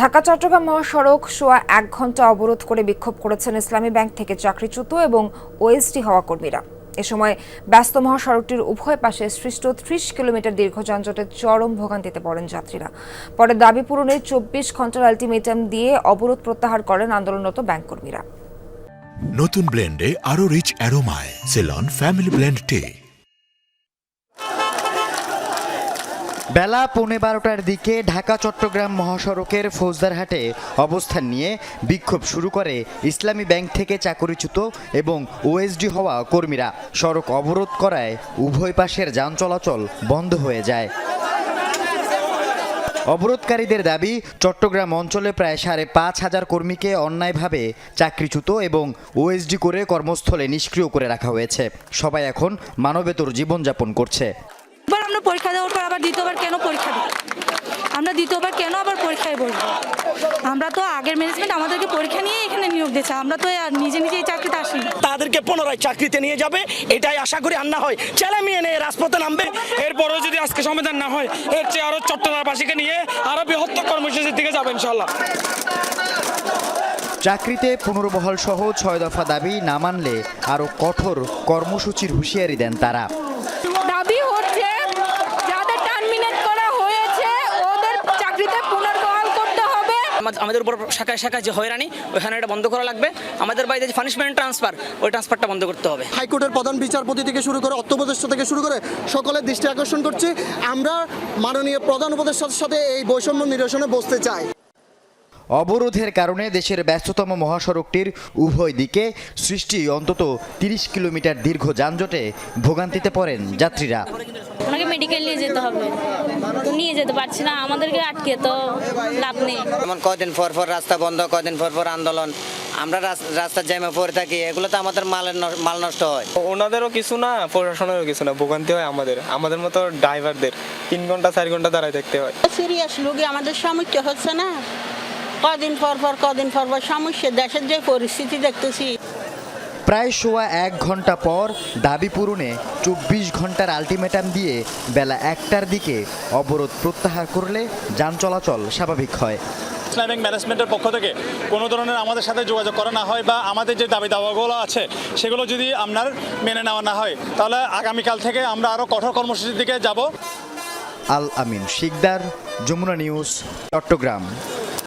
ঢাকা, চট্টগ্রাম মহাসড়ক সোয়া এক ঘণ্টা অবরোধ করে বিক্ষোভ করেছেন ইসলামী ব্যাংক থেকে চাকরিচ্যুত এবং ওএসডি হওয়া কর্মীরা। এ সময় ব্যস্ত মহাসড়কটির উভয় পাশে সৃষ্ট ত্রিশ কিলোমিটার দীর্ঘ যানজটে চরম ভোগান্তিতে পড়েন যাত্রীরা। পরে দাবি পূরণে চব্বিশ ঘণ্টার আলটিমেটাম দিয়ে অবরোধ প্রত্যাহার করেন আন্দোলনরত ব্যাংক কর্মীরা। নতুন ব্লেন্ডে আরও রিচ অ্যারোমায়, সেলন, ফ্যামিলি ব্লেন্ড টে। বেলা পৌনে বারোটার দিকে ঢাকা, চট্টগ্রাম মহাসড়কের ফৌজদারহাটে অবস্থান নিয়ে বিক্ষোভ শুরু করে ইসলামী ব্যাংক থেকে চাকরিচ্যুত এবং ওএসডি হওয়া কর্মীরা। সড়ক অবরোধ করায় উভয় পাশের যান চলাচল বন্ধ হয়ে যায়। অবরোধকারীদের দাবি, চট্টগ্রাম অঞ্চলে প্রায় সাড়ে পাঁচ হাজার কর্মীকে অন্যায়ভাবে চাকরিচ্যুত এবং ওএসডি করে কর্মস্থলে নিষ্ক্রিয় করে রাখা হয়েছে। সবাই এখন মানবেতর জীবনযাপন করছে। আমরা পরীক্ষা দেওয়ার পর আবার দ্বিতীয়বার কেন পরীক্ষা দিই আমরা দ্বিতীয়বার কেন আবার পরীক্ষায় বসবো? আমরা তো আগের ম্যানেজমেন্ট আমাদেরকে পরীক্ষা নিয়ে এখানে নিয়োগ দিয়েছে। আমরা তো আর নিজে নিজে এই চাকরিতে আসিনি। তাদেরকে পুনরায় চাকরিতে নিয়ে যাবে এটাই আশা করি আর না হয়। ছেলে মেয়ে নিয়ে রাজপথে নামবে। এরপরেও যদি আজকে সমাধান না হয় এর চেয়ে আরও চট্টগ্রামবাসীকে নিয়ে আরও বৃহত্তর কর্মসূচির দিকে যাবে ইনশাল্লাহ চাকরিতে পুনর্বহাল সহ ছয় দফা দাবি না মানলে আরও কঠোর কর্মসূচির হুঁশিয়ারি দেন তারা দাবি হচ্ছে যাদের টার্মিনেট করা হয়েছে ওদের চাকরিতে পুনর্বহাল করতে হবে আমাদের- উপর শাখায় শাখায় যে হয়রানি ওইখানে এটা বন্ধ করা লাগবে। আমাদের বাড়িতে যে পানিশমেন্ট ট্রান্সফার ওই ট্রান্সফারটা বন্ধ করতে হবে। হাইকোর্টের প্রধান বিচারপতি থেকে শুরু করে অর্থপ্রদেষ্টা থেকে শুরু করে সকলের দৃষ্টি আকর্ষণ করছি। আমরা মাননীয় প্রধান উপদেষ্টার সাথে এই বৈষম্য নিরসনে বসতে চাই। অবরোধের কারণে দেশের ব্যস্ততম মহাসড়কটির উভয় দিকে সৃষ্টি অন্তত তিরিশ কিলোমিটার দীর্ঘ যানজটে ভোগান্তিতে পড়েন যাত্রীরা। ওনাকে মেডিকেল নিয়ে যেতে হবে। তো নিয়ে যেতে পারছি না আমাদেরকে আটকে তো লাভ নেই। যেমন কদিন পর পর রাস্তা বন্ধ কদিন পর পর আন্দোলন। আমরা রাস- রাস্তার জ্যামে পড়ে থাকি এগুলো তো আমাদের মালের মাল নষ্ট হয়। ওনাদেরও কিছু না প্রশাসনেরও কিছু না ভোগান্তি হয় আমাদের। আমাদের মতো ড্রাইভারদের তিন ঘণ্টা চার ঘণ্টা দাঁড়ায় থাকতে হয়। সিরিয়াস রোগী আমাদের সমস্যা হচ্ছে না। কদিন পর পর কদিন পর পর সমস্যা দেশের যে পরিস্থিতি দেখতেছি। প্রায় সোয়া এক ঘণ্টা পর দাবি পূরণে চব্বিশ ঘণ্টার আলটিমেটাম দিয়ে বেলা একটার দিকে অবরোধ প্রত্যাহার করলে যান চলাচল স্বাভাবিক হয়। ইসলামিক ম্যানেজমেন্টের পক্ষ থেকে কোনো ধরনের আমাদের সাথে যোগাযোগ করা না হয় বা আমাদের যে দাবি দাওয়াগুলো আছে সেগুলো যদি আপনার মেনে নেওয়া না হয় তাহলে আগামীকাল থেকে আমরা আরও কঠোর কর্মসূচির দিকে যাব। আল আমিন শিকদার যমুনা নিউজ চট্টগ্রাম।